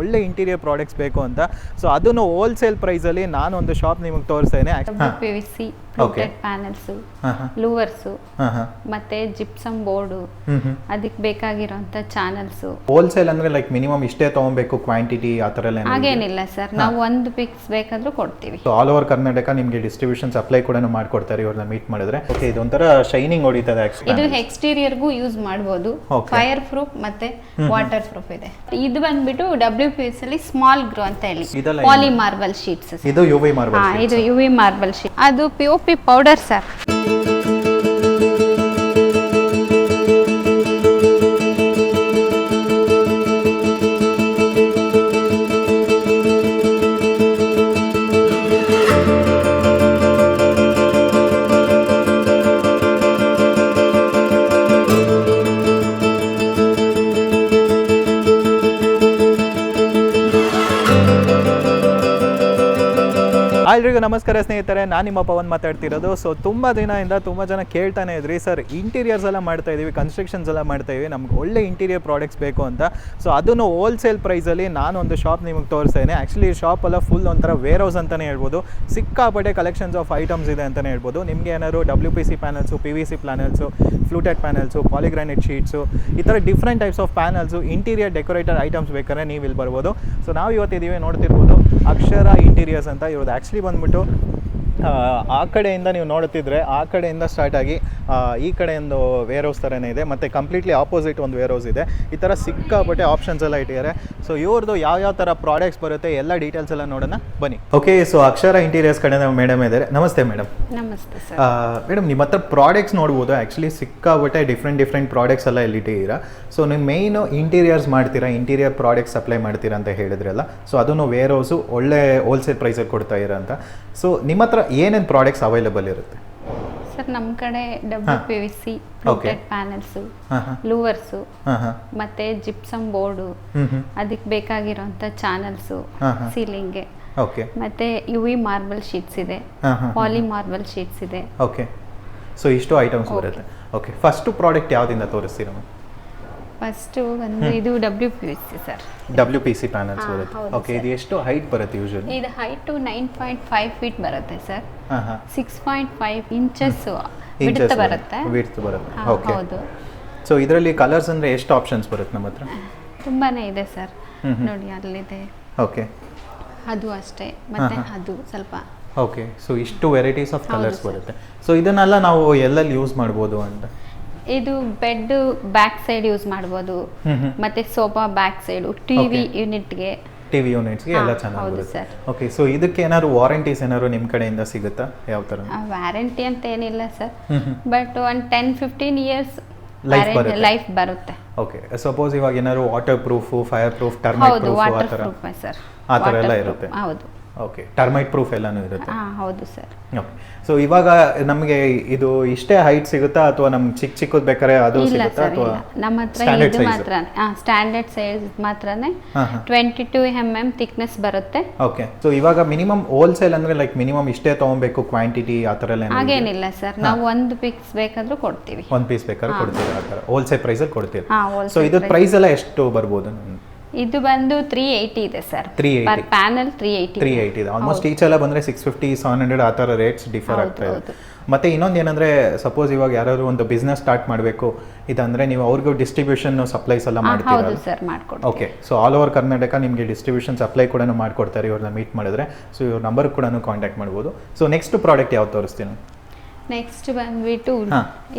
ಒಳ್ಳೆ interior products ಬೇಕು ಅಂತ. ಸೊ ಅದನ್ನು ಹೋಲ್ಸೇಲ್ ಪ್ರೈಸಲ್ಲಿ ಒಂದು ಶಾಪ್ ನಿಮಗೆ ತೋರಿಸ್ತೇನೆ. ಪಿ ಪ್ಯಾನೆಲ್ಸ್ ಲೂವರ್ಸು ಮತ್ತೆ ಜಿಪ್ಸಮ್ ಬೋರ್ಡು ಅದಕ್ಕೆ ಬೇಕಾಗಿರೋಂಥ ಚಾನಲ್ಸು ಹೋಲ್ಸೇಲ್ ಅಂದ್ರೆ ಲೈಕ್ ಮಿನಿಮಮ್ ಇಷ್ಟೇ ತಗೊಬೇಕು ಕ್ವಾಂಟಿಟಿ ಆ ಥರ ಎಲ್ಲ ಹಾಗೇನಿಲ್ಲ ಸರ್. ನಾವು ಒಂದು ಪಿಕ್ಸ್ ಬೇಕಾದ್ರೂ ಕೊಡ್ತೀವಿ. ಸೊ ಆಲ್ ಓವರ್ ಕರ್ನಾಟಕ ನಿಮಗೆ ಡಿಸ್ಟ್ರಿಬ್ಯೂಷನ್ ಸಪ್ಲೈ ಕೂಡ ಮಾಡ್ಕೊಡ್ತಾರೆ ಇವ್ರನ್ನ ಮೀಟ್ ಮಾಡಿದ್ರೆ. ಓಕೆ ಇದೊಂಥರ ಶೈನಿಂಗ್ ಹೊಡಿತದೆ ಇದು. ಎಕ್ಸ್ಟೀರಿಯರ್ಗೂ ಯೂಸ್ ಮಾಡ್ಬೋದು. ಫೈರ್ ಪ್ರೂಫ್ ಮತ್ತೆ ವಾಟರ್ ಪ್ರೂಫ್ ಇದೆ. ಇದು ಬಂದ್ಬಿಟ್ಟು ಡಬ್ಲ್ಯೂ ಪಿ ಎಸ್ ಅಲ್ಲಿ ಸ್ಮಾಲ್ ಗ್ರೋ ಅಂತ ಹೇಳಿ. ಪಾಲಿ ಮಾರ್ಬಲ್ ಶೀಟ್ಸ್ ಇದು ಯು ವಿ ಮಾರ್ಬಲ್ ಇದು ಯು ವಿ ಮಾರ್ಬಲ್ ಶೀಟ್ ಅದು ಪಿ ಒ ಪಿ ಎಲ್ರಿಗೂ ನಮಸ್ಕಾರ ಸ್ನೇಹಿತರೆ, ನಾನು ನಿಮ್ಮ ಪವನ್ ಮಾತಾಡ್ತಿರೋದು. ಸೊ ತುಂಬ ದಿನದಿಂದ ತುಂಬ ಜನ ಕೇಳ್ತಾನೆ ಇದ್ರಿ. ಸರ್ ಇಂಟೀರಿಯರ್ಸ್ ಎಲ್ಲ ಮಾಡ್ತಾ ಇದೀವಿ ಕನ್ಸ್ಟ್ರಕ್ಷನ್ಸ್ ಎಲ್ಲ ಮಾಡ್ತಾ ಇದೀವಿ. ನಮ್ಗೆ ಒಳ್ಳೆ ಇಂಟೀರಿಯರ್ ಪ್ರಾಡಕ್ಟ್ಸ್ ಬೇಕು ಅಂತ. ಸೊ ಅದನ್ನು ಹೋಲ್ಸೇಲ್ ಪ್ರೈಸಲ್ಲಿ ಒಂದು ಶಾಪ್ ನಿಮಗೆ ತೋರಿಸ್ತೇನೆ ಆ್ಯಕ್ಚುಲಿ ಈ ಶಾಪ್ ಎಲ್ಲ ಫುಲ್ ಒಂಥರ ವೇರ್ ಹೌಸ್ ಅಂತಲೇ ಹೇಳ್ಬೋದು. ಸಿಕ್ಕಾಪಟ್ಟೆ ಕಲೆಕ್ಷನ್ಸ್ ಆಫ್ ಐಟಮ್ಸ್ ಇದೆ ಅಂತಲೇ ಹೇಳ್ಬೋದು. ನಿಮಗೆ ಏನಾದ್ರು W P C panels P V C panels fluted panels polygranite sheets ಈ ಥರ different types of panels interior decorator items ಬೇಕಾದ್ರೆ ನೀವು ಇಲ್ಲಿ ಬರ್ಬೋದು. ಸೊ ನಾವು ಇವತ್ತಿದ್ದೀವಿ ನೋಡ್ತಿರ್ಬೋದು. ಅಕ್ಷರ ಇಂಟೀರಿಯರ್ಸ್ ಅಂತ ಇರೋದು. ಆ್ಯಕ್ಚುಲಿ ಬಂದ್ಬಿಟ್ಟು ಆ, ಕಡೆಯಿಂದ ನೀವು ನೋಡುತ್ತಿದ್ರೆ ಆ ಕಡೆಯಿಂದ ಸ್ಟಾರ್ಟ್ ಆಗಿ ಈ ಕಡೆ ಒಂದು ವೇರ್ ಹೌಸ್ ಥರನೇ ಇದೆ ಮತ್ತು ಕಂಪ್ಲೀಟ್ಲಿ ಆಪೋಸಿಟ್ ಒಂದು ವೇರ್ ಹೌಸ್ ಇದೆ. ಈ ಥರ ಸಿಕ್ಕಾಪಟ್ಟೆ ಆಪ್ಷನ್ಸ್ ಎಲ್ಲ ಇಟ್ಟಿದ್ದಾರೆ. ಸೊ ಇವ್ರದ್ದು ಯಾವ ಯಾವ ಥರ ಪ್ರಾಡಕ್ಟ್ಸ್ ಬರುತ್ತೆ ಎಲ್ಲ ಡೀಟೇಲ್ಸ್ ಎಲ್ಲ ನೋಡೋಣ. ಬನ್ನಿ. ಓಕೆ ಸೊ ಅಕ್ಷರ ಇಂಟೀರಿಯರ್ಸ್ ಕಡೆ ಮೇಡಮ್ ಇದ್ದಾರೆ. ನಮಸ್ತೆ ಮೇಡಮ್ ನಮಸ್ತೆ ಮೇಡಮ್ ನಿಮ್ಮ ಹತ್ರ ಪ್ರಾಡಕ್ಟ್ಸ್ ನೋಡ್ಬೋದು. ಆ್ಯಕ್ಚುಲಿ ಸಿಕ್ಕಾಪಟ್ಟೆ ಡಿಫ್ರೆಂಟ್ ಡಿಫ್ರೆಂಟ್ ಪ್ರಾಡಕ್ಟ್ಸ್ ಎಲ್ಲ ಇಲ್ಲಿಟ್ಟಿದ್ದೀರಾ ಸೊ ನೀವು ಮೇಯ್ನು ಇಂಟೀರಿಯರ್ಸ್ ಮಾಡ್ತೀರಾ ಇಂಟೀರಿಯರ್ ಪ್ರಾಡಕ್ಟ್ಸ್ ಸಪ್ಲೈ ಮಾಡ್ತೀರಾ ಅಂತ ಹೇಳಿದ್ರಲ್ಲ. ಸೊ ಅದನ್ನು ವೇರ್ ಹೌಸು ಒಳ್ಳೆ ಹೋಲ್ಸೇಲ್ ಪ್ರೈಸಲ್ಲಿ ಕೊಡ್ತಾ ಇರೋ ಅಂತ. ಸೊ ನಿಮ್ಮ ಹತ್ರ ಏನೇನು ಪ್ರಾಡಕ್ಟ್ಸ್ ಅವೈಲೇಬಲ್ ಇರುತ್ತೆ? ಸರ್ ನಮ್ಮ ಕಡೆ W P V C printed panels louvers ಮತ್ತೆ ಜಿಪ್ಸಮ್ ಬೋರ್ಡು ಅದಕ್ಕೆ ಬೇಕಾಗಿರೋಂಥ ಚಾನೆಲ್ಸ್ ಸೀಲಿಂಗ್ ಹಾಂ. ಸೀಲಿಂಗ್ಗೆ ಓಕೆ ಮತ್ತೆ ಯು ವಿ ಮಾರ್ಬಲ್ ಶೀಟ್ಸ್ ಇದೆ. ಪಾಲಿ ಮಾರ್ಬಲ್ ಶೀಟ್ಸ್ ಇದೆ. ಓಕೆ ಸೊ ಇಷ್ಟು ಐಟಮ್ಸ್ ಬರುತ್ತೆ. ಓಕೆ ಫಸ್ಟ್ ಪ್ರಾಡಕ್ಟ್ ಯಾವುದಿಂದ ತೋರಿಸ್ತೀರಾ ಫಸ್ಟು ಒಂದು ಇದು W P C sir. W P C panels ಬರುತ್ತೆ. ಓಕೆ ಇದು ಎಷ್ಟು ಹೈಟ್ ಬರುತ್ತೆ ಯೂಶಲಿ ಇದು height nine point five feet ಬರುತ್ತೆ sir. Six point five inches width ಬರುತ್ತೆ. ವಿಡ್ತ್ ಬರುತ್ತೆ. ಓಕೆ ಹೌದು. ಸೊ ಇದರಲ್ಲಿ ಕಲರ್ಸ್ ಅಂದರೆ ಎಷ್ಟು ಆಪ್ಷನ್ಸ್ ಬರುತ್ತೆ ನಮ್ಮ ಹತ್ರ? ತುಂಬಾನೇ ಇದೆ ಸರ್. ನೋಡಿ ಅಲ್ಲಿದೆ. ಓಕೆ ಅದು ಅಷ್ಟೇ. ಮತ್ತೆ. ಅದು ಸ್ವಲ್ಪ ಓಕೆ ಸೊ ಇಷ್ಟು ವೆರೈಟೀಸ್ ಆಫ್ ಕಲರ್ಸ್ ಬರುತ್ತೆ. ಸೊ ಇದನ್ನೆಲ್ಲ ನಾವು ಎಲ್ಲೆಲ್ಲಿ ಯೂಸ್ ಮಾಡ್ಬೋದು ಅಂತ? ಇದು ಬೆಡ್ ಬ್ಯಾಕ್ ಸೈಡ್ ಯೂಸ್ ಮಾಡ್ಬೋದು. ಹ್ಮ್ ಮತ್ತೆ ಸೋಫಾ ಬ್ಯಾಕ್ ಸೈಡ್ ಟಿವಿ ಯೂನಿಟ್ಗೆ ಟಿವಿ ಯೂನಿಟ್ಸ್ಗೆ ಎಲ್ಲ ಚೆನ್ನಾಗಿ ಓಕೆ ಸೊ ಇದಕ್ಕೆ ಏನಾದ್ರು ವಾರಂಟೀಸ್ ಏನಾದ್ರು ನಿಮ್ಮ ಕಡೆಯಿಂದ ಸಿಗುತ್ತಾ? ಯಾವ ಥರ ವ್ಯಾರಂಟಿ ಅಂತ ಏನಿಲ್ಲ ಸರ್. ಬಟ್ ಒಂದು ಟೆನ್ ಫಿಫ್ಟೀನ್ ಇಯರ್ಸ್. ಲೈಫ್ ಬರುತ್ತೆ ಓಕೆ ಸಪೋಸ್ ಇವಾಗ ಏನಾದ್ರು water proof fire proof termite proof ಆ ವಾಟರ್ ಥರ ಆ ಥರ ಎಲ್ಲ ಇರುತ್ತೆ. ಹೌದು. ಓಕೆ ಟರ್ಮೈಟ್ ಪ್ರೂಫ್ ಎಲ್ಲಾನು ಇರುತ್ತೆ. ಹಾ ಹೌದು ಸರ್. ಓಕೆ ಸೊ ಇವಾಗ ನಮಗೆ ಇದು ಇಷ್ಟೇ ಹೈಟ್ ಸಿಗುತ್ತಾ ಅಥವಾ ನಮ್ಗೆ ಚಿಕ್ಕ ಚಿಕ್ಕದ್ ಬೇಕಾದ್ರೆ ಅದು ಇಲ್ಲ ಸಿಗುತ್ತಾ ಸರ್ ಅಥವಾ ಇಲ್ಲ. ನಮ್ಮ ಹತ್ರ ಸ್ಟ್ಯಾಂಡರ್ಡ್ ಇದು ಮಾತ್ರ ಸ್ಟ್ಯಾಂಡರ್ಡ್ ಸೈಜ್ ಮಾತ್ರನೇ ಹಾಂ ಹಾಂ. Twenty two M M thickness ಬರುತ್ತೆ. ಓಕೆ ಸೊ ಇವಾಗ ಮಿನಿಮಮ್ ಹೋಲ್ಸೇಲ್ ಅಂದ್ರೆ ಲೈಕ್ ಮಿನಿಮಮ್ ಇಷ್ಟೇ ತಗೊಬೇಕು ಕ್ವಾಂಟಿಟಿ ಆ ಥರ ಎಲ್ಲ ಹಾಗೇನಿಲ್ಲ ಸರ್. ನಾವು ಒಂದು ಪಿಕ್ಸ್ ಬೇಕಾದ್ರೂ ಕೊಡ್ತೀವಿ. ಒಂದು ಪೀಸ್ ಬೇಕಾದ್ರೆ ಕೊಡ್ತೀವಿ ಆ ಥರ. ಹೋಲ್ಸೇಲ್ ಪ್ರೈಸಲ್ಲಿ ಕೊಡ್ತೀರಾ ಹಾ ಸೊ wholesale ಇದು. ಪ್ರೈಸ್ ಎಲ್ಲ ಎಷ್ಟು ಬರ್ಬೋದು? ಇದು ಬಂದು ತ್ರೀ ಏಯ್ಟಿ ಇದೆ sir 380. Per panel three eighty three eighty ಇದೆ. ಆಲ್ಮೋಸ್ಟ್ ಈಚ್ ಎಲ್ಲ ಬಂದರೆ ಸಿಕ್ಸ್ ಫಿಫ್ಟಿ ಸೆವೆನ್ ಹಂಡ್ರೆಡ್ ಆ ಥರ ರೇಟ್ಸ್ ಡಿಫರ್ ಆಗ್ತಾ ಇದೆ. ಮತ್ತೆ ಇನ್ನೊಂದು ಏನಂದ್ರೆ ಸಪೋಸ್ ಇವಾಗ ಯಾರಾದ್ರೂ ಒಂದು ಬಿಸ್ನೆಸ್ ಸ್ಟಾರ್ಟ್ ಮಾಡಬೇಕು ಇದಂದ್ರೆ ನೀವು ಅವ್ರಿಗೂ ಡಿಸ್ಟ್ರಿಬ್ಯೂಷನ್ ಸಪ್ಲೈಸ್ ಎಲ್ಲ ಮಾಡ್ತೀರಾ okay so all over Karnataka ನಿಮಗೆ ಡಿಸ್ಟ್ರಿಬ್ಯೂಷನ್ ಸಪ್ಲೈ ಕೂಡ ಮಾಡ್ಕೊಡ್ತಾರೆ ಇವ್ರನ್ನ ಮೀಟ್ ಮಾಡಿದ್ರೆ. ಸೊ ಇವ್ರ ನಂಬರ್ ಕೂಡ ಕಾಂಟ್ಯಾಕ್ಟ್ ಮಾಡ್ಬೋದು. ಸೊ ನೆಕ್ಸ್ಟ್ ಪ್ರಾಡಕ್ಟ್ ಯಾವ್ದು ತೋರಿಸ್ತೀನಿ? ನೆಕ್ಸ್ಟ್ ಬಂದ್ಬಿಟ್ಟು.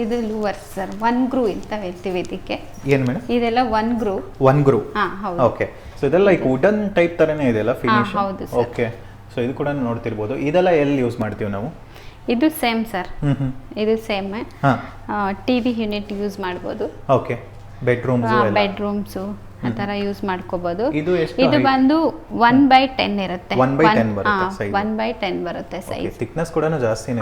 ಇದು ಲೂವರ್ ಸರ್ ಒನ್ ಗ್ರೂ ಅಂತ ಹೇಳ್ತೀವಿ ಇದಕ್ಕೆ. ಏನು ಮೇಡಮ್? ಇದೆಲ್ಲ ಒನ್ ಗ್ರೂ ಒನ್ ಗ್ರೂ ಹಾ ಹೌದು. ಓಕೆ ಸೊ ಇದೆಲ್ಲ ಲೈಕ್ ವುಡನ್ ಟೈಪ್ ಥರನೇ ಇದೆಲ್ಲ ಫಿನಿಶ್ ಹೌದು ಸರ್. ಓಕೆ ಸೊ ಇದು ಕೂಡ ನೋಡ್ತಿರ್ಬೋದು. ಇದೆಲ್ಲ ಎಲ್ಲಿ ಯೂಸ್ ಮಾಡ್ತೀವಿ ನಾವು? ಇದು ಸೇಮ್ ಸರ್ ಇದು ಸೇಮ್ ಟಿವಿ ಯೂನಿಟ್ ಯೂಸ್ ಮಾಡ್ಬೋದು. ಓಕೆ ಬೆಡ್ರೂಮ್ಸು ಬೆಡ್ರೂಮ್ಸು ಆ ತರ ಯೂಸ್ ಮಾಡ್ಕೋಬಹುದು ಇದು ಬಂದು ಒನ್ ಬೈ ಟೆನ್ ಇರುತ್ತೆ. One by 10 ಬರುತ್ತೆ size. ಒನ್ ಬೈ ಟೆನ್ ಬರುತ್ತೆ ಸೈಜ್ ಥಿಕ್ನೆಸ್ ಕೂಡ ಜಾಸ್ತಿ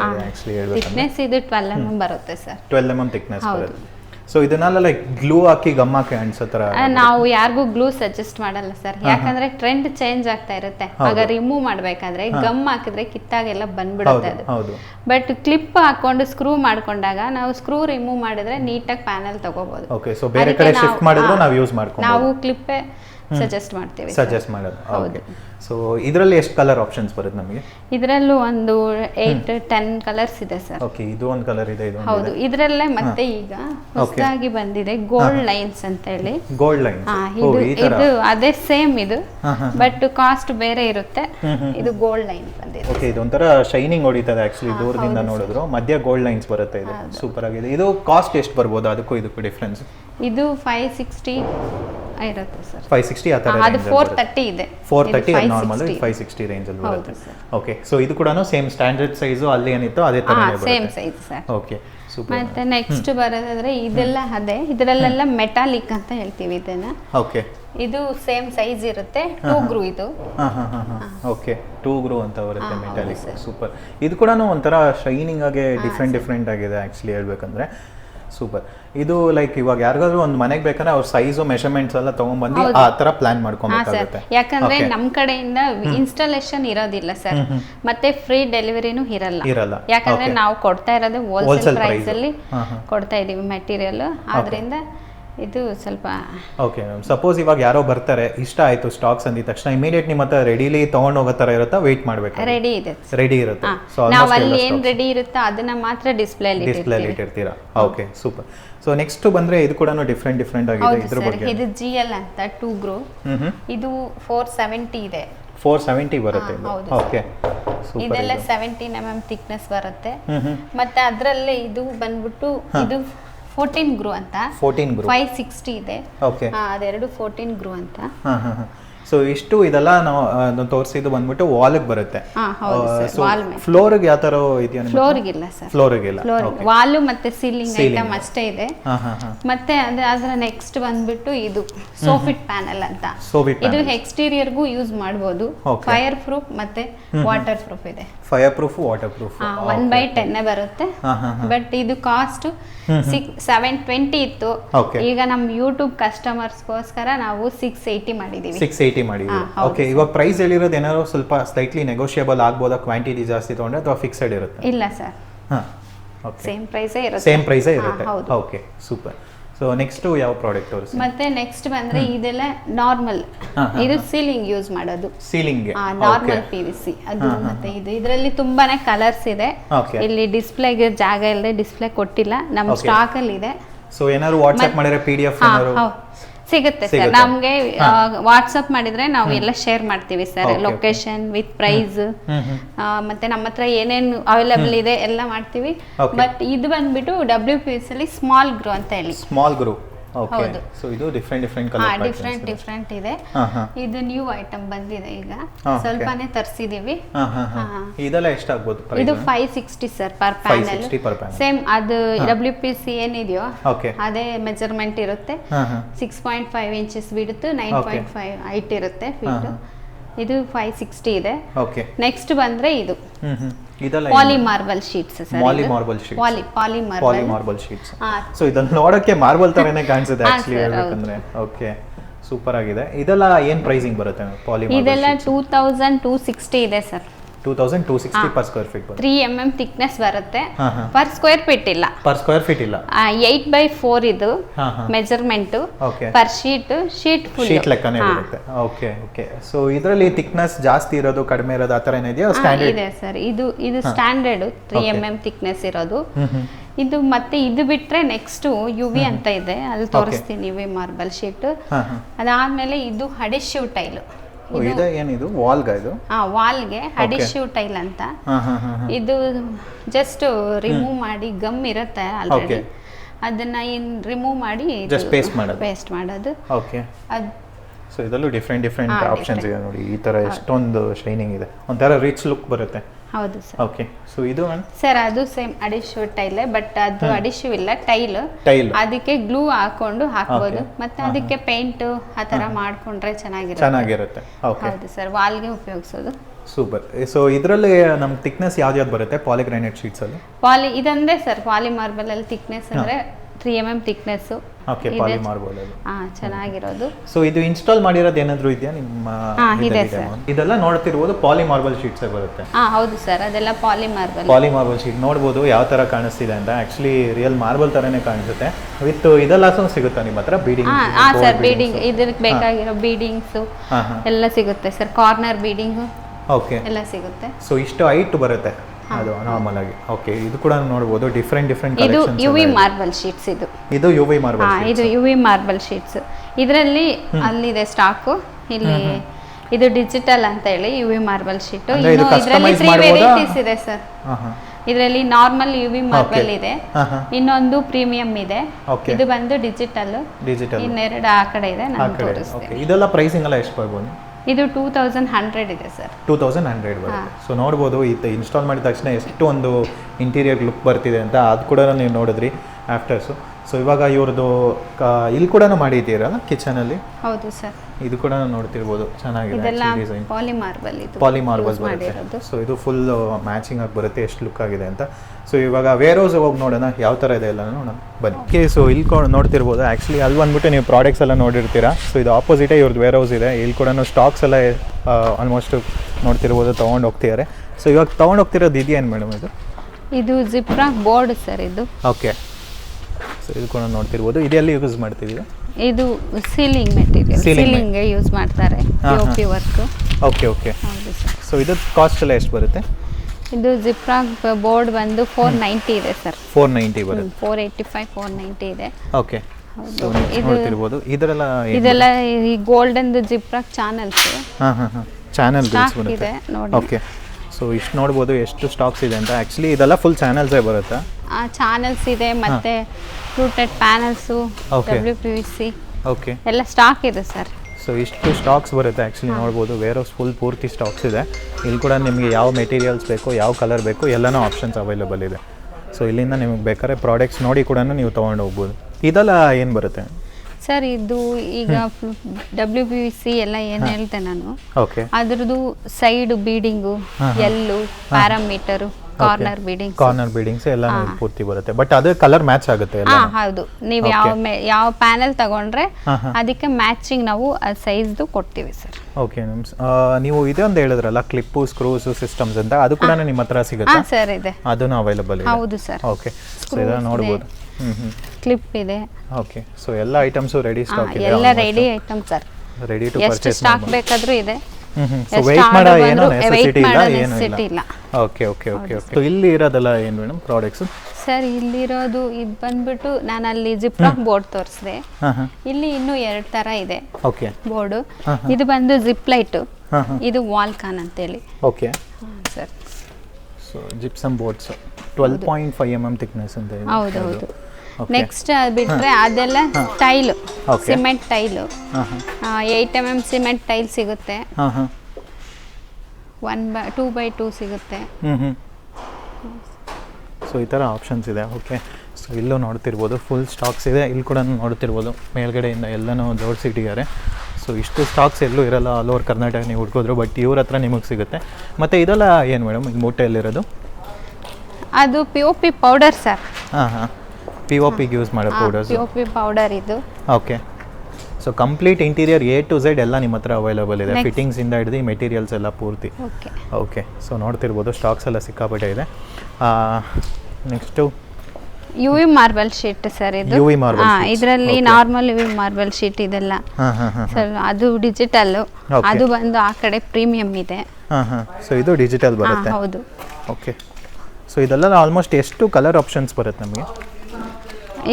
ಥಿಕ್ನೆಸ್ ಇದು ಟ್ವೆಲ್ ಎಂ ಎಂ ಬರುತ್ತೆ sir twelve M M thickness. ಬರುತ್ತೆ. ಸೊ ಇದನ್ನೆಲ್ಲ ಲೈಕ್ ಗ್ಲೂ ಹಾಕಿ ಗಮ್ ಹಾಕಿ ಅನ್ಸೋ ಥರ ನಾವು ಯಾರಿಗೂ ಗ್ಲೂ ಸಜೆಸ್ಟ್ ಮಾಡಲ್ಲ ಸರ್ ಯಾಕಂದ್ರೆ ಟ್ರೆಂಡ್ ಚೇಂಜ್ ಆಗ್ತಾ ಇರುತ್ತೆ. ಆಗ ರಿಮೂವ್ ಮಾಡ್ಬೇಕಾದ್ರೆ ಗಮ್ ಹಾಕಿದ್ರೆ ಕಿತ್ತಾಗೆಲ್ಲ ಬಂದ್ಬಿಡುತ್ತೆ ಅದು. ಹೌದು. ಬಟ್ ಕ್ಲಿಪ್ ಹಾಕೊಂಡು ಸ್ಕ್ರೂ ಮಾಡ್ಕೊಂಡಾಗ ನಾವು ಸ್ಕ್ರೂ ರಿಮೂವ್ ಮಾಡಿದ್ರೆ ನೀಟಾಗಿ ಪ್ಯಾನಲ್ ತಗೋಬಹುದು ಓಕೆ ಸೊ ಬೇರೆ ಕಡೆ ಶಿಫ್ಟ್ ಮಾಡಿದ್ರು ನಾವು ಯೂಸ್ ಮಾಡ್ಕೊಂಡು ನಾವು ಕ್ಲಿಪ್ ಸಜೆಸ್ಟ್ ಮಾಡ್ತೀವಿ ಸಜೆಸ್ಟ್ ಮಾಡೋದು. ಓಕೆ ಸೊ ಇದರಲ್ಲಿ ಎಷ್ಟು ಕಲರ್ ಆಪ್ಷನ್ಸ್ ಬರುತ್ತೆ ನಮಗೆ? ಇದರಲ್ಲೂ ಒಂದು ಏಟ್ ಟೆನ್ ಕಲರ್ಸ್ ಇದೆ ಸರ್. ಓಕೆ ಇದು ಒಂದು ಕಲರ್ ಇದೆ ಇದು ಹೌದು ಇದರಲ್ಲೇ ಮತ್ತೆ ಈಗ ಹೊಸದಾಗಿ ಬಂದಿದೆ ಗೋಲ್ಡ್ ಲೈನ್ಸ್ ಅಂತ ಹೇಳಿ ಗೋಲ್ಡ್ ಲೈನ್ ಇದು ಇದು ಅದೇ ಸೇಮ್ ಇದು. ಬಟ್ ಕಾಸ್ಟ್ ಬೇರೆ ಇರುತ್ತೆ. ಇದು ಗೋಲ್ಡ್ ಲೈನ್ ಬಂದಿದೆ. ಓಕೆ ಒಂಥರ ಶೈನಿಂಗ್ ಹೊಡಿತದೆ ಆಕ್ಚುಲಿ ದೂರದಿಂದ ನೋಡಿದ್ರು. ಮಧ್ಯ ಗೋಲ್ಡ್ ಲೈನ್ಸ್ ಬರುತ್ತೆ ಇದು. ಸೂಪರ್ ಆಗಿದೆ. ಇದು ಕಾಸ್ಟ್ ಎಷ್ಟು ಬರ್ಬೋದು? ಅದಕ್ಕೂ ಇದಕ್ಕೂ ಡಿಫ್ರೆನ್ಸ್ ಇದು ಫೈವ್ ಸಿಕ್ಸ್ಟಿ ಇರುತ್ತೆ ಸರ್. ಫೈವ್ ಸಿಕ್ಸ್ಟಿ ಆ ಥರ ಅದು ಫೋರ್ ತರ್ಟಿ ಇದೆ. Four thirty 560. Normal five sixty ರೇಂಜಲ್ಲಿ ಬರುತ್ತೆ. ಓಕೆ ಸೊ ಇದು ಕೂಡ ಸೇಮ್ ಸ್ಟ್ಯಾಂಡರ್ಡ್ ಸೈಜು ಅಲ್ಲಿ ಏನಿತ್ತು ಅದೇ ತರ ಥರನೇ same size sir. Okay super ಮತ್ತೆ ನೆಕ್ಸ್ಟ್ ಬರೋದಾದ್ರೆ ಇದೆಲ್ಲ ಅದೇ ಇದರಲ್ಲೆಲ್ಲ ಮೆಟಾಲಿಕ್ ಅಂತ ಹೇಳ್ತೀವಿ ಇದನ್ನ. ಓಕೆ ಇದು ಸೇಮ್ ಸೈಜ್ ಇರುತ್ತೆ ಟೂ ಗ್ರೂ ಇದು. ಓಕೆ ಟೂ ಗ್ರೂ ಅಂತ ಬರುತ್ತೆ ಮೆಟಾಲಿಕ್ ಸೂಪರ್ ಇದು ಕೂಡ ಒಂಥರ ಶೈನಿಂಗ್ ಆಗಿ ಡಿಫ್ರೆಂಟ್ ಡಿಫ್ರೆಂಟ್ ಆಗಿದೆ ಆ್ಯಕ್ಚುಲಿ ಹೇಳ್ಬೇಕಂದ್ರೆ. ಸೂಪರ್ ಇದು ಲೈಕ್ ಇವಾಗ ಯಾರಿಗಾದ್ರೂ ಒಂದು ಮನೆಗೆ ಬೇಕಂದ್ರೆ ಅವ್ರ ಸೈಜು ಮೆಷರ್ಮೆಂಟ್ಸ್ ಎಲ್ಲ ತಗೊಂಡ್ಬಂದು ಆ ತರ ಪ್ಲಾನ್ ಮಾಡ್ಕೊಬೇಕಾಗುತ್ತೆ. ಯಾಕಂದ್ರೆ ನಮ್ ಕಡೆಯಿಂದ ಇನ್ಸ್ಟಾಲೇಷನ್ ಇರೋದಿಲ್ಲ ಸರ್ ಮತ್ತೆ ಫ್ರೀ ಡೆಲಿವರಿನೂ ಇರಲ್ಲ. ಇರಲ್ಲ. ಯಾಕಂದ್ರೆ ನಾವು ಕೊಡ್ತಾ ಇರೋದು ಹೋಲ್ಸೇಲ್ ಪ್ರೈಸ್ ಅಲ್ಲಿ. ಕೊಡ್ತಾ ಇದೀವಿ ಮೆಟೀರಿಯಲ್ ಆದ್ರಿಂದ ಇದು ಸ್ವಲ್ಪ ಓಕೆ ಮ್ಯಾಮ್ ಸಪೋಸ್ ಇವಾಗ ಯಾರೋ ಬರ್ತಾರೆ ಇಷ್ಟ ಆಯ್ತು ಸ್ಟಾಕ್ಸ್ ಅಂದಿದ ತಕ್ಷಣ ಇಮಿಡಿಯೇಟ್ ನಿಮ್ಮ ಹತ್ರ ರೆಡಿಲಿ ತೊಗೊಂಡು ಹೋಗೋ ತರ ಇರುತ್ತಾ? ವೇಟ್ ಮಾಡಬೇಕು. ರೆಡಿ ಇದೆ. ರೆಡಿ ಇರುತ್ತೆ. ಸೊ ನಾವು ಅಲ್ಲಿ ಏನು ರೆಡಿ ಇರುತ್ತೋ ಅದನ್ನ ಮಾತ್ರ ಡಿಸ್ಪ್ಲೇ ಅಲ್ಲಿ ಡಿಸ್ಪ್ಲೇ ಇಟ್ಟಿರ್ತೀರಾ? ಓಕೆ ಸೂಪರ್ ಸೊ ನೆಕ್ಸ್ಟ್ ಬಂದ್ರೆ ಇದು ಕೂಡ ಡಿಫ್ರೆಂಟ್ ಡಿಫ್ರೆಂಟ್ ಆಗಿದೆ ಇದ್ರ ಬಗ್ಗೆ. ಇದು ಜಿ ಎಲ್ ಅಂತ ಟೂ ಗ್ರೋ ಇದು ಫೋರ್ ಸೆವೆಂಟಿ ಇದೆ. ಫೋರ್ ಸೆವೆಂಟಿ ಬರುತ್ತೆ ಓಕೆ ಇದೆಲ್ಲ ಸೆವೆಂಟೀನ್ ಎಂ ಎಂ ಥಿಕ್ನೆಸ್ ಬರುತ್ತೆ. ಮತ್ತೆ ಅದರಲ್ಲೇ ಇದು ಬಂದ್ಬಿಟ್ಟು ಇದು ಫೋರ್ಟೀನ್ ಗ್ರೂ ಅಂತ. Fourteen groove. ಫೈವ್ ಸಿಕ್ಸ್ಟಿ ಇದೆ. ಓಕೆ ಅದೆರಡು ಫೋರ್ಟೀನ್ ಗ್ರೂ ಅಂತ. ಹಾಂ ಹಾಂ ಹಾಂ. ಸೊ ಇಷ್ಟು ಇದೆಲ್ಲ ನಾವು ತೋರಿಸಿದ್ದು ಬಂದ್ಬಿಟ್ಟು ವಾಲ್ಗೆ ಬರುತ್ತೆ. ಫ್ಲೋರ್ಗೆ ಯಾವ ತರ ಇದೆಯಾ ಫ್ಲೋರ್ಗಿಲ್ಲ ಸರ್. ಫ್ಲೋರ್ಗೆ ಫ್ಲೋರ್ ವಾಲು ಮತ್ತೆ ಸೀಲಿಂಗ್ ಐಟಮ್ ಅಷ್ಟೇ ಇದೆ. ಮತ್ತೆ ಅದ ಅದರ ನೆಕ್ಸ್ಟ್ ಬಂದ್ಬಿಟ್ಟು ಇದು ಸೋಫಿಟ್ ಪ್ಯಾನಲ್ ಅಂತ. ಇದು ಎಕ್ಸ್ಟೀರಿಯರ್ಗೂ ಯೂಸ್ ಮಾಡ್ಬೋದು. ಫೈರ್ ಪ್ರೂಫ್ ಮತ್ತೆ ವಾಟರ್ ಪ್ರೂಫ್ ಇದೆ. Fire proof water proof one by ten ಬರುತ್ತೆ. ಬಟ್ ಇದು ಕಾಸ್ಟ್ ಸಿಕ್ಸ್ ಸೆವೆನ್ ಟ್ವೆಂಟಿ ಇತ್ತು. ಈಗ ನಮ್ಮ ಯೂಟ್ಯೂಬ್ ಕಸ್ಟಮರ್ಸ್ಗೋಸ್ಕರ ನಾವು ಸಿಕ್ಸ್ ಏಯ್ಟಿ ಮಾಡಿದೀವಿ. ಸಿಕ್ಸ್ ಏಯ್ಟಿ ಮಾಡಿದ್ವಿ. ಓಕೆ ಇವಾಗ ಪ್ರೈಸ್ ಹೇಳಿರೋದು ಏನಾದ್ರು ಸ್ವಲ್ಪ ಸ್ಲೈಟ್ಲಿ ನೆಗೋಷಿಯಬಲ್ ಆಗ್ಬೋದಾ? ಕ್ವಾಂಟಿಟಿ ಜಾಸ್ತಿ ತೊಗೊಂಡ್ರೆ ಅಥವಾ ಫಿಕ್ಸೆಡ್ ಇರುತ್ತೆ? ಇಲ್ಲ ಸರ್ ಹಾಂ ಓಕೆ ಸೇಮ್ ಪ್ರೈಸೇ ಇರುತ್ತೆ. ಸೇಮ್ ಪ್ರೈಸೇ ಇರುತ್ತೆ. ಓಕೆ ಸೂಪರ್ ಸೊ ನೆಕ್ಸ್ಟ್ ಯಾವ ಪ್ರಾಡಕ್ಟ್ ತೋರಿಸಿ ಮತ್ತೆ ನೆಕ್ಸ್ಟ್ ಬಂದ್ರೆ ಇದೆಲ್ಲ ನಾರ್ಮಲ್ ಇದು ಸೀಲಿಂಗ್ ಯೂಸ್ ಮಾಡೋದು. Ceiling normal P V C ಅದು ಮತ್ತೆ ಇದು. ಇದರಲ್ಲಿ ತುಂಬಾನೇ ಕಲರ್ಸ್ ಇದೆ. ಇಲ್ಲಿ ಡಿಸ್ಪ್ಲೇಗೆ ಜಾಗ ಇಲ್ಲದೆ ಡಿಸ್ಪ್ಲೇ ಕೊಟ್ಟಿಲ್ಲ. ನಮ್ಮ ಸ್ಟಾಕ್ ಅಲ್ಲಿ ಇದೆ. ಸೊ ಏನಾದ್ರು ವಾಟ್ಸ್ಆಪ್ ಮಾಡಿದ್ರೆ ಪಿ ಡಿ ಎಫ್. ಸಿಗುತ್ತೆ ಸರ್. ಸಿಗುತ್ತೆ. ನಮ್ಗೆ ವಾಟ್ಸ್ಆಪ್ ಮಾಡಿದ್ರೆ ನಾವು ಎಲ್ಲ ಶೇರ್ ಮಾಡ್ತೀವಿ sir. Okay, okay. Location with price ಮತ್ತೆ ನಮ್ಮ ಹತ್ರ ಏನೇನು ಅವೈಲೇಬಲ್ ಇದೆ ಎಲ್ಲ ಮಾಡ್ತೀವಿ. Okay. ಬಟ್ ಇದು ಬಂದ್ಬಿಟ್ಟು ಡಬ್ಲ್ಯೂ ಪಿ ಎಸ್ ಅಲ್ಲಿ ಸ್ಮಾಲ್ ಗ್ರೂ ಅಂತ ಹೇಳಿ. ಸ್ಮಾಲ್ ಗ್ರೂಪ್ ಓಕೆ ಹೌದು. ಸೊ ಇದು different different colour different different ಇದೆ. ಇದು ನ್ಯೂ ಐಟಮ್ ಬಂದಿದೆ ಈಗ. ಸ್ವಲ್ಪನೇ ತರಿಸಿದೀವಿ. ಇದೆಲ್ಲ ಎಷ್ಟು ಆಗ್ಬೋದು. ಇದು five sixty sir per panel same ಅದು ಡಬ್ಲ್ಯೂ ಪಿ ಸಿ ಏನಿದೆಯೋ ಅದೇ ಮೆಜರ್ಮೆಂಟ್ ಇರುತ್ತೆ. ಸಿಕ್ಸ್ ಪಾಯಿಂಟ್ ಫೈವ್ ಇಂಚಸ್ ಬಿಡುತ್ತೆ ನೈನ್. ಪಾಯಿಂಟ್ ಫೈವ್ ಹೈಟ್ ಇರುತ್ತೆ ಫೀಟು ಇದು ಫೈವ್ ಸಿಕ್ಸ್ಟಿ ಇದೆ. ನೆಕ್ಸ್ಟ್ ಬಂದ್ರೆ ಇದು. ಇದೆಲ್ಲ poly marble sheets sir Poly marble sheets. Poly poly poly marble marble sheets so ಇದನ್ನ ನೋಡೋಕೆ ಮಾರ್ಬಲ್ ತರನೇ ಕಾಣಿಸುತ್ತೆ ಆಕ್ಚುಲಿ ಹೇಳ್ಬೇಕಂದ್ರೆ. ಓಕೆ ಸೂಪರ್ ಆಗಿದೆ. ಇದೆಲ್ಲ ಏನ್ ಪ್ರೈಸಿಂಗ್ ಬರುತ್ತೆ? ಪಾಲಿ ಇದೆಲ್ಲ ಟೂ ತೌಸಂಡ್ ಟೂ ಸಿಕ್ಸ್ಟಿ ಇದೆ sir two thousand two sixty per square feet ಬರುತ್ತೆ. ತ್ರೀ ಎಂ ಎಂ ಥಿಕ್ನೆಸ್ ಬರುತ್ತೆ. ಪರ್ ಸ್ಕ್ವೇರ್ ಫೀಟ್ ಇಲ್ಲ. ಪರ್ ಸ್ಕ್ವೇರ್ ಫೀಟ್ ಇಲ್ಲ. ಏಯ್ಟ್ ಬೈ ಫೋರ್ ಇದು measurement per sheet sheet sheet ಲೆಕ್ಕನೇ ಬರುತ್ತೆ okay okay so ಇದರಲ್ಲಿ thickness ಜಾಸ್ತಿ ಇರೋದು ಕಡಿಮೆ ಇರೋದು ಆ ಥರ ಏನಿದೆಯಾ ಸ್ಟ್ಯಾಂಡರ್ಡ್ ಇದೆ ಸರ್. ಇದು ಇದು standard three. M M thickness ಇರೋದು. ಇದು ಮತ್ತೆ ಇದು ಬಿಟ್ರೆ ನೆಕ್ಸ್ಟ್ ಯು ವಿ ಅಂತ ಇದೆ. ಅಲ್ಲಿ ತೋರಿಸ್ತೀನಿ ಯು ವಿ ಮಾರ್ಬಲ್ ಶೀಟ್ ಅದಾದ್ಮೇಲೆ ಇದು ಹಡಿಶಿವ್ ಟೈಲ್ ಓ, ಇದೆ ಏನಿದು? ವಾಲ್ಗ ಇದು? ಹಾ ವಾಲ್ಗೆ ಹಡಿಶಿವ್ ಟೈಲ್ ಅಂತ. ಇದು ಜಸ್ಟ್ ರಿಮೂವ್ ಮಾಡಿ ಗಮ್ ಇರುತ್ತೆ ಆಲ್ರೆಡಿ. ಅದನ್ನ ಇನ್ ರಿಮೂವ್ ಮಾಡಿ ಜಸ್ಟ್ ಪೇಸ್ಟ್ ಮಾಡೋದು. ಪೇಸ್ಟ್ ಮಾಡೋದು. ಓಕೆ ಅದು ಸೊ ಇದರಲ್ಲೂ ಡಿಫ್ರೆಂಟ್ ಡಿಫ್ರೆಂಟ್ ಆಪ್ಷನ್ಸ್ ಇದೆ ನೋಡಿ. ಈ ಥರ ಎಷ್ಟೊಂದು ಶೈನಿಂಗ್ ಇದೆ. ಒಂಥರ ರಿಚ್ ಲುಕ್ ಬರುತ್ತೆ. ಹೌದು ಸರ್. ಓಕೆ ಸೊ ಇದು ಸರ್ ಅದು ಸೇಮ್ ಅಡಿಶು ಟೈಲ್ ಬಟ್ ಅದು ಅಡಿಶಿವ್ ಇಲ್ಲ ಟೈಲ್ ಟೈಲ್ ಅದಕ್ಕೆ ಗ್ಲೂ ಹಾಕೊಂಡು ಹಾಕ್ಬೋದು. ಮತ್ತೆ ಅದಕ್ಕೆ ಪೇಂಟ್ ಆ ತರ ಮಾಡ್ಕೊಂಡ್ರೆ ಚೆನ್ನಾಗಿರುತ್ತೆ. ಚೆನ್ನಾಗಿರುತ್ತೆ. ಓಕೆ ಹೌದು ಸರ್ ವಾಲ್ಗೆ ಉಪಯೋಗಿಸೋದು. ಸೂಪರ್ ಸೊ ಇದರಲ್ಲಿ ನಮ್ಗೆ ಥಿಕ್ನೆಸ್ ಯಾವ್ದು ಯಾವ್ದು ಬರುತ್ತೆ ಶೀಟ್ಸ್ ಅಲ್ಲಿ? ಪಾಲಿ ಇದಂದೇ ಸರ್ ಪಾಲಿ ಮಾರ್ಬಲ್ ಅಲ್ಲಿ ಥಿಕ್ನೆಸ್ ಅಂದ್ರೆ three M M thickness okay. Poly marble ಹಾಂ ಚೆನ್ನಾಗಿರೋದು. ಸೊ ಇದು ಇನ್ಸ್ಟಾಲ್ ಮಾಡಿರೋದು ಏನಾದರೂ ಇದೆಯಾ ನಿಮ್ಮ ಇದೆ ಸರ್? ಇದೆಲ್ಲ ನೋಡ್ತಿರ್ಬೋದು ಪಾಲಿ ಮಾರ್ಬಲ್ ಶೀಟ್ಸೇ ಬರುತ್ತೆ. ಹಾಂ ಹೌದು ಸರ್. ಅದೆಲ್ಲ poly marble poly marble sheet ನೋಡ್ಬೋದು ಯಾವ ಥರ ಕಾಣಿಸ್ತಿದೆ ಅಂತ. ಆ್ಯಕ್ಚುಲಿ ರಿಯಲ್ ಮಾರ್ಬಲ್ ಥರನೇ ಕಾಣಿಸುತ್ತೆ. ವಿತ್ ಇದೆಲ್ಲ ಸಹ ಸಿಗುತ್ತಾ ನಿಮ್ಮ ಹತ್ರ? ಬೀಡಿಂಗ್ ಹಾಂ ಸರ್. ಬೀಡಿಂಗ್ ಇದಕ್ಕೆ ಬೇಕಾಗಿರೋ ಬೀಡಿಂಗ್ಸು ಎಲ್ಲ ಸಿಗುತ್ತೆ ಸರ್. ಕಾರ್ನರ್ ಬೀಡಿಂಗು ಓಕೆ ಎಲ್ಲ ಸಿಗುತ್ತೆ. ಸೊ ಇಷ್ಟು ಹೈಟ್ ಬರುತ್ತೆ. ಅದು ನಾರ್ಮಲ್ ಆಗಿ. ಓಕೆ ಇದು ಕೂಡ ನೋಡಬಹುದು ಡಿಫರೆಂಟ್ ಡಿಫರೆಂಟ್ ಇದು ಯು ವಿ ಮಾರ್ಬಲ್ ಶೀಟ್ಸ್ ಇದು. ಇದು ಯು ವಿ ಮಾರ್ಬಲ್ ಇದು ಯು ವಿ ಮಾರ್ಬಲ್ ಶೀಟ್ಸ್ ಇದರಲ್ಲಿ ಅಲ್ಲಿದೆ ಸ್ಟಾಕು ಇಲ್ಲಿ ಇದು ಡಿಜಿಟಲ್ ಅಂತ ಹೇಳಿ ಯು ವಿ ಮಾರ್ಬಲ್ ಶೀಟ್ ಇನ್ನು ಇದರಲ್ಲಿ ತ್ರೀ ವೆರೈಟೀಸ್ ಇದೆ ಸರ್ ಇದರಲ್ಲಿ ನಾರ್ಮಲ್ ಯು ವಿ ಮಾರ್ಬಲ್ ಇದೆ. ಇನ್ನೊಂದು ಪ್ರೀಮಿಯಂ ಇದೆ. ಇದು ಬಂದು ಡಿಜಿಟಲ್ ಡಿಜಿಟಲ್ ಇನ್ನೆರಡು ಆ ಕಡೆ ಇದೆ ನಾನು ತೋರಿಸ್ತೀನಿ. ಇದೆಲ್ಲ ಪ್ರೈಸಿಂಗ್ ಎಲ್ಲ ಎಷ್ಟು ಬರ್ಬೋದು? ಇದು ಟೂ ತೌಸಂಡ್ ಹಂಡ್ರೆಡ್ ಇದೆ ಸರ್ ಟೂ ತೌಸಂಡ್ ಹಂಡ್ರೆಡ್ ಬರುತ್ತೆ. ಸೊ ನೋಡ್ಬೋದು ಇದು ಇನ್ಸ್ಟಾಲ್ ಮಾಡಿದ ತಕ್ಷಣ ಎಷ್ಟು ಒಂದು ಇಂಟೀರಿಯರ್ ಲುಕ್ ಬರ್ತಿದೆ ಅಂತ ಅದು ಕೂಡ ನೀವು ನೋಡಿದ್ರಿ ಆಫ್ಟರ್ಸು ಸೊ ಇವಾಗ ಇವ್ರದ್ದು ಕ ಇಲ್ಲಿ ಕೂಡ ಮಾಡಿದ್ದೀರಲ್ಲ ಕಿಚನಲ್ಲಿ ಹೌದು ಸರ್. ಇದು ಕೂಡ ನೋಡ್ತಿರ್ಬೋದು. ಚೆನ್ನಾಗಿದೆ ಇದೆಲ್ಲ ಡಿಸೈನ್ ಪಾಲಿ ಮಾರ್ಬಲ್ ಇದು ಪಾಲಿ ಮಾರ್ಬಲ್ಸ್ use ಬರುತ್ತೆ. ಮಾಡಿರೋದು. ಸೊ ಇದು ಫುಲ್ ಮ್ಯಾಚಿಂಗ್ ಆಗಿ ಬರುತ್ತೆ ಎಷ್ಟು ಲುಕ್ ಆಗಿದೆ ಅಂತ. ಸೊ ಇವಾಗ ವೇರ್ ಹೌಸ್ ಹೋಗಿ ನೋಡೋಣ ಯಾವ ಥರ ಇದೆ ಎಲ್ಲ ನೋಡೋಣ. ಬನ್ನಿ. ಓಕೆ ಸೊ ಇಲ್ಲಿ ಕೊ ನೋಡ್ತಿರ್ಬೋದು. ಆ್ಯಕ್ಚುಲಿ ಅಲ್ಲಿ ಬಂದ್ಬಿಟ್ಟು ನೀವು ಪ್ರಾಡಕ್ಟ್ಸ್ ಎಲ್ಲ ನೋಡಿರ್ತೀರಾ. ಸೊ ಇದು ಆಪೋಸಿಟೇ ಇವ್ರದ್ದು ವೇರ್ ಹೌಸ್ ಇದೆ. ಇಲ್ಲಿ ಕೂಡ ಸ್ಟಾಕ್ಸ್ ಎಲ್ಲ ಆಲ್ಮೋಸ್ಟ್ ನೋಡ್ತಿರ್ಬೋದು ತೊಗೊಂಡು ಹೋಗ್ತಿದ್ದಾರೆ ಸೊ ಇವಾಗ ತೊಗೊಂಡು ಹೋಗ್ತಿರೋದು ಇದೆಯೇನು ಮೇಡಮ್ ಇದು? ಇದು ಜಿಪ್ರಾಕ್ ಬೋರ್ಡ್ ಸರ್ ಇದು. ಓಕೆ ಸೊ ಇದು ಕೂಡ ನೋಡ್ತಿರ್ಬೋದು. ಇದೆಲ್ಲಿ ಯೂಸ್ ಮಾಡ್ತಿದ್ದೀವಿ ಇದು ಸೀಲಿಂಗ್ ಮೆಟೀರಿಯಲ್ ಸೀಲಿಂಗ್ ಯೂಸ್ ಮಾಡ್ತಾರೆ. ಹಾ, ಪಿ ಹಾ. ಪಿ ವರ್ಕ್ ಓಕೆ ಓಕೆ ಹೌದು ಸರ್ ಸೊ ಇದು ಕಾಸ್ಟ್ ಎಲ್ಲ ಎಷ್ಟು ಬರುತ್ತೆ? ಇದು ಜಿಪ್ರಾಗ್ ಬೋರ್ಡ್ ಬಂದು ಫೋರ್ ನೈಂಟಿ ಇದೆ ಸರ್ ಫೋರ್ ನೈಂಟಿ ಬರುತ್ತೆ. Four eighty five four ninety ಇದೆ. ಓಕೆ ಹೌದು. ಇದು- ನೋಡ್ತಿರ್ಬೋದು. ಇದರೆಲ್ಲ ಇದೆಲ್ಲ ಈ ಗೋಲ್ಡನ್ ಜಿಪ್ರಾಗ್ ಚಾನಲ್ಸ್ ಹಾಂ ಹಾಂ ಹಾಂ. ಚಾನಲ್ ಸ್ಟಾಕ್ ಬರುತ್ತೆ. ಇದೆ ನೋಡಿ. ಓಕೆ ಸೊ ಇಷ್ಟು ನೋಡ್ಬೋದು ಎಷ್ಟು ಸ್ಟಾಕ್ಸ್ ಇದೆ ಅಂತ. ಆ್ಯಕ್ಚುಲಿ ಇದೆಲ್ಲ ಫುಲ್ ಚಾನಲ್ಸೇ ಬರುತ್ತೆ? ಆ ಚಾನಲ್ಸ್ ಇದೆ ಮತ್ತೆ routed panels Okay. W P V C okay ಎಲ್ಲ ಸ್ಟಾಕ್ ಇದೆ ಸರ್ ಸೊ ಇಷ್ಟು ಸ್ಟಾಕ್ಸ್ ಬರುತ್ತೆ ಆ್ಯಕ್ಚುಲಿ ನೋಡ್ಬೋದು. ವೇರ್ ಹೌಸ್ ಫುಲ್ ಪೂರ್ತಿ ಸ್ಟಾಕ್ಸ್ ಇದೆ. ಇಲ್ಲಿ ಕೂಡ ನಿಮಗೆ ಯಾವ ಮೆಟೀರಿಯಲ್ಸ್ ಬೇಕು ಯಾವ ಕಲರ್ ಬೇಕು ಎಲ್ಲನೂ ಆಪ್ಷನ್ಸ್ ಅವೈಲೇಬಲ್ ಇದೆ. ಸೊ ಇಲ್ಲಿಂದ ನಿಮಗೆ ಬೇಕಾದ್ರೆ ಪ್ರಾಡಕ್ಟ್ಸ್ ನೋಡಿ ಕೂಡ ನೀವು ತೊಗೊಂಡು ಹೋಗ್ಬೋದು. ಇದೆಲ್ಲ ಏನು ಬರುತ್ತೆ? ಸರ್ ಇದು ಈಗ ಡಬ್ಲ್ಯೂ ಪಿ ವಿ ಸಿ ಎಲ್ಲ ಏನು ಹೇಳ್ತೆ ನಾನು? ಓಕೆ ಅದ್ರದ್ದು ಸೈಡ್ ಬೀಡಿಂಗು ಹಾ, ಹಾ. ಎಲ್ಲು parameter corner beading corner buildings ಎಲ್ಲ ಪೂರ್ತಿ ಬರುತ್ತೆ. ಬಟ್ ಅದು ಕಲರ್ ಮ್ಯಾಚ್ ಆಗುತ್ತೆ ಎಲ್ಲ ಹಾ ಹೌದು. ನೀವು ಯಾವ ಯಾವ ಪ್ಯಾನೆಲ್ ತಗೊಂಡ್ರೆ. ಅದಕ್ಕೆ ಮ್ಯಾಚಿಂಗ್ ನಾವು ಸೈಜ್ದು ಕೊಡ್ತೀವಿ ಸರ್ ಓಕೆ ನಿಮ್ಸ್ ನೀವು ಇದೊಂದು ಹೇಳಿದ್ರಲ್ಲ ಕ್ಲಿಪ್ಪು ಸ್ಕ್ರೂಸ್ ಸಿಸ್ಟಮ್ಸ್ ಅಂತ ಅದು ಕೂಡ ನಿಮ್ಮ ಹತ್ರ ಸಿಗುತ್ತೆ? ಸರ್ ಇದೆ. ಅದನ್ನು ಅವೈಲಬಲ್ ಇದೆ. ಹೌದು ಸರ್ ಓಕೆ ಸೊ ಇದನ್ನ ಹ್ಞೂ ಕ್ಲಿಪ್ ಇದೆ. ಓಕೆ ಸೊ ಎಲ್ಲ ಐಟಮ್ಸು ರೆಡಿ ಸ್ಟಾಕ್ ಇದೆ ಎಲ್ಲ ready item sir ready to purchase stock ಬೇಕಾದ್ರೂ ಇದೆ. ಇಲ್ಲ. ಓಕೆ ಓಕೆ ಓಕೆ ಓಕೆ ಇಲ್ಲಿ. ಇರೋದಲ್ಲ ಏನು ಮೇಡಮ್ ಪ್ರಾಡಕ್ಟ್ಸ್ ಸರ್ ಇಲ್ಲಿರೋದು ಇದು ಬಂದ್ಬಿಟ್ಟು ನಾನು ಅಲ್ಲಿ ಜಿಪ್ರಾಕ್ ಬೋರ್ಡ್ ತೋರಿಸಿದೆ. ಇಲ್ಲಿ ಇನ್ನೂ ಎರಡು ತರ ಇದೆ. ಓಕೆ ಬೋರ್ಡು ಇದು ಬಂದು ಜಿಪ್ ಲೈಟ್ ಇದು ವಾಲ್ಕಾನ್ ಅಂತೇಳಿ. Okay sir so gypsum boards twelve point five M M thickness ಅಂತ ಹೌದು ಹೌದು. ನೆಕ್ಸ್ಟ್ ಬಿಟ್ಟರೆ ಅದೆಲ್ಲ tile cement tile eight M M cement tile ಸಿಗುತ್ತೆ. One by two by two ಸಿಗುತ್ತೆ. ಸೊ ಈ ಥರ ಆಪ್ಷನ್ಸ್ ಇದೆ. ಓಕೆ ಸೊ ಇಲ್ಲೂ ನೋಡ್ತಿರ್ಬೋದು. ಫುಲ್ ಸ್ಟಾಕ್ಸ್ ಇದೆ. ಇಲ್ಲಿ ಕೂಡ ನೋಡ್ತಿರ್ಬೋದು. ಮೇಲ್ಗಡೆಯಿಂದ ಎಲ್ಲನೂ ಜೋಡಿಸಿಟ್ಟಿದ್ದಾರೆ. ಸೊ ಇಷ್ಟು ಸ್ಟಾಕ್ಸ್ ಎಲ್ಲೂ ಇರಲ್ಲ ಆಲ್ ಓವರ್ ಕರ್ನಾಟಕ ನೀವು ಹುಡ್ಕೋದ್ರು ಬಟ್ ಇವ್ರ ಹತ್ರ ನಿಮಗೆ ಸಿಗುತ್ತೆ. ಮತ್ತು ಇದೆಲ್ಲ ಏನು ಮೇಡಮ್ ಈ ಮೂಟೆಯಲ್ಲಿರೋದು? ಅದು P O P powder sir ಹಾಂ ಹಾಂ. ಪಿ ಒ ಪಿಗೆ ಯೂಸ್ ಮಾಡೋ powder P O P powder ಇದು. Okay so complete interior A to Z ಎಲ್ಲ ನಿಮ್ಮ ಹತ್ರ ಅವೈಲೇಬಲ್ ಇದೆ. ಫಿಟ್ಟಿಂಗ್ಸ್ ಇಂದ ಹಿಡಿದು ಮೆಟೀರಿಯಲ್ಸ್ ಎಲ್ಲ ಪೂರ್ತಿ. ಓಕೆ ಓಕೆ ಸೊ ನೋಡ್ತಿರ್ಬೋದು ಸ್ಟಾಕ್ಸ್ ಎಲ್ಲ ಸಿಕ್ಕಾಪಟ್ಟೆ ಇದೆ. Next U V marble sheet sir ಇದು. U V marble. ಇದರಲ್ಲಿ. Normal U V marble sheet ಇದೆಲ್ಲ. ಸರ್ ಅದು ಡಿಜಿಟಲ್ ಅದು ಬಂದು ಆ ಕಡೆ ಪ್ರೀಮಿಯಂ ಇದೆ. ಹಾಂ ಹಾಂ. ಸೊ ಇದು ಡಿಜಿಟಲ್ ಬರುತ್ತೆ. ಹೌದು. ಓಕೆ ಸೊ ಇದೆಲ್ಲ ಆಲ್ಮೋಸ್ಟ್ ಎಷ್ಟು ಕಲರ್ ಆಪ್ಷನ್ಸ್ ಬರುತ್ತೆ ನಮಗೆ?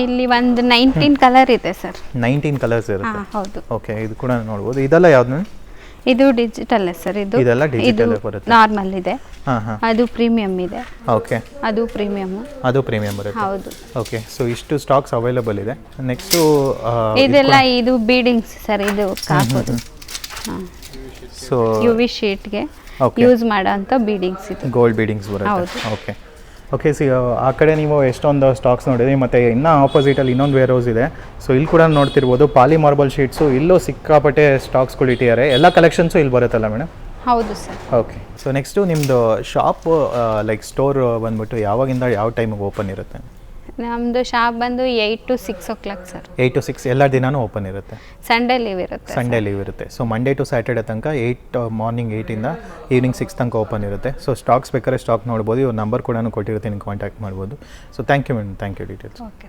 ಇಲ್ಲಿ ಒಂದು ನೈನ್ಟೀನ್ ಕಲರ್ ಇದೆ ಸರ್ ನೈನ್ಟೀನ್ ಕಲರ್ಸ್ ಹಾ ಇರುತ್ತೆ ಹೌದು. ಓಕೆ ಇದು ಕೂಡ ನೋಡ್ಬೋದು. ಇದೆಲ್ಲ ಯಾವ್ದು? ಇದು ಡಿಜಿಟಲ್ ಸರ್ ಇದು ಇದೆಲ್ಲ ಡಿಜಿಟಲ್ ಬರುತ್ತೆ. ನಾರ್ಮಲ್ ಇದೆ. ಹಾಂ ಹಾಂ. ಅದು ಪ್ರೀಮಿಯಂ ಇದೆ. ಓಕೆ ಅದು ಪ್ರೀಮಿಯಂ ಅದು ಪ್ರೀಮಿಯಂ ಬರುತ್ತೆ. ಹೌದು. ಓಕೆ ಸೊ ಇಷ್ಟು ಸ್ಟಾಕ್ಸ್ ಅವೈಲೇಬಲ್ ಇದೆ. ನೆಕ್ಸ್ಟ್ ಇದೆಲ್ಲ ಇದು ಬೀಡಿಂಗ್ಸ್ ಸರ್ ಇದು ಕಾಕೋದು ಸೊ ಯು ವಿ ಶೀಟ್ಗೆ ಯೂಸ್ ಮಾಡೋಂಥ ಬೀಡಿಂಗ್ಸ್ ಇದು. ಗೋಲ್ಡ್ ಬೀಡಿಂಗ್ಸ್ ಬರುತ್ತೆ. ಓಕೆ ಓಕೆ ಸಿ ಆ ಕಡೆ ನೀವು ಎಷ್ಟೊಂದು ಸ್ಟಾಕ್ಸ್ ನೋಡಿದ್ರಿ ಮತ್ತು ಇನ್ನೂ ಆಪೋಸಿಟಲ್ಲಿ ಇನ್ನೊಂದು ವೇರ್ ಹೌಸ್ ಇದೆ. ಸೊ ಇಲ್ಲಿ ಕೂಡ ನೋಡ್ತಿರ್ಬೋದು ಪಾಲಿ ಮಾರ್ಬಲ್ ಶೀಟ್ಸು ಇಲ್ಲೂ ಸಿಕ್ಕಾಪಟ್ಟೆ ಸ್ಟಾಕ್ಸ್ಗಳು ಇಟ್ಟಿದ್ದಾರೆ. ಎಲ್ಲ ಕಲೆಕ್ಷನ್ಸು ಇಲ್ಲಿ ಬರುತ್ತಲ್ಲ ಮೇಡಮ್ ಹೌದು ಸರ್ ಓಕೆ ಸೊ ನೆಕ್ಸ್ಟು ನಿಮ್ಮದು ಶಾಪ್ ಲೈಕ್ ಸ್ಟೋರ್ ಬಂದ್ಬಿಟ್ಟು ಯಾವಾಗಿಂದ ಯಾವ ಟೈಮಿಗೆ ಓಪನ್ ಇರುತ್ತೆ? ನಮ್ಮದು ಶಾಪ್ ಬಂದು eight to six o'clock sir. Eight to six ಎಲ್ಲ ದಿನಾನೂ ಓಪನ್ ಇರುತ್ತೆ. ಸಂಡೇ ಲೀವ್ ಇರುತ್ತೆ ಸಂಡೇ ಲೀವ್ ಇರುತ್ತೆ. ಸೊ ಮಂಡೇ ಟು ಸ್ಯಾಟರ್ಡೆ ತನಕ ಏಯ್ಟ್ ಮಾರ್ನಿಂಗ್ ಏಯ್ಟಿಂದ ಈವ್ನಿಂಗ್ ಸಿಕ್ಸ್ ತನಕ ಓಪನ್ ಇರುತ್ತೆ. ಸೊ ಸ್ಟಾಕ್ಸ್ ಬೇಕಾದ್ರೆ ಸ್ಟಾಕ್ ನೋಡ್ಬೋದು. ಇವ್ರ ನಂಬರ್ ಕೂಡ ಕೊಟ್ಟಿರ್ತೀನಿ ಕಾಂಟ್ಯಾಕ್ಟ್ ಮಾಡ್ಬೋದು. So thank you madam thank you details okay